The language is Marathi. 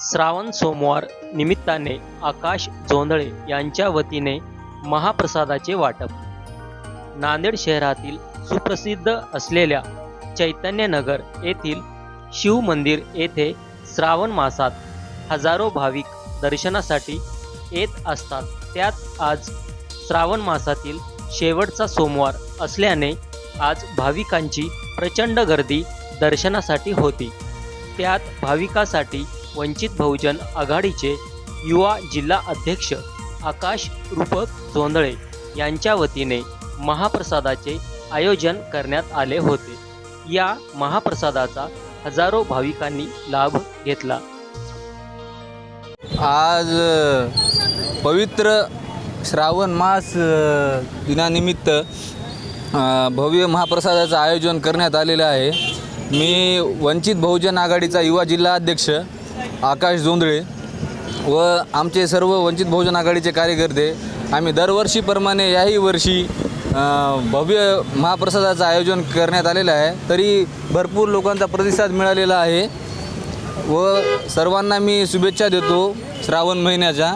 श्रावण सोमवार निमित्ताने आकाश जोंधळे यांच्या वतीने महाप्रसादाचे वाटप. नांदेड शहरातील सुप्रसिद्ध असलेल्या चैतन्यनगर येथील शिव मंदिर येथे श्रावण मासात हजारो भाविक दर्शनासाठी येत असतात. त्यात आज श्रावण मासातील शेवटचा सोमवार असल्याने आज भाविकांची प्रचंड गर्दी दर्शनासाठी होती. त्यात भाविकासाठी वंचित बहुजन आघाडीचे युवा जिल्हा अध्यक्ष आकाश रूपक जोंधळे यांच्या वतीने महाप्रसादाचे आयोजन करण्यात आले होते. या महाप्रसादाचा हजारो भाविकांनी लाभ घेतला. आज पवित्र श्रावण मास दिनानिमित्त भव्य महाप्रसादाचं आयोजन करण्यात आलेलं आहे. मी वंचित बहुजन आघाडीचा युवा जिल्हा अध्यक्ष आकाश जोंधळे व आमचे सर्व वंचित बहुजन आघाडीचे कार्यकर्ते. आम्ही दरवर्षीप्रमाणे याही वर्षी भव्य महाप्रसादाचं आयोजन करण्यात आलेलं आहे. तरी भरपूर लोकांचा प्रतिसाद मिळालेला आहे. व सर्वांना मी शुभेच्छा देतो श्रावण महिन्याच्या.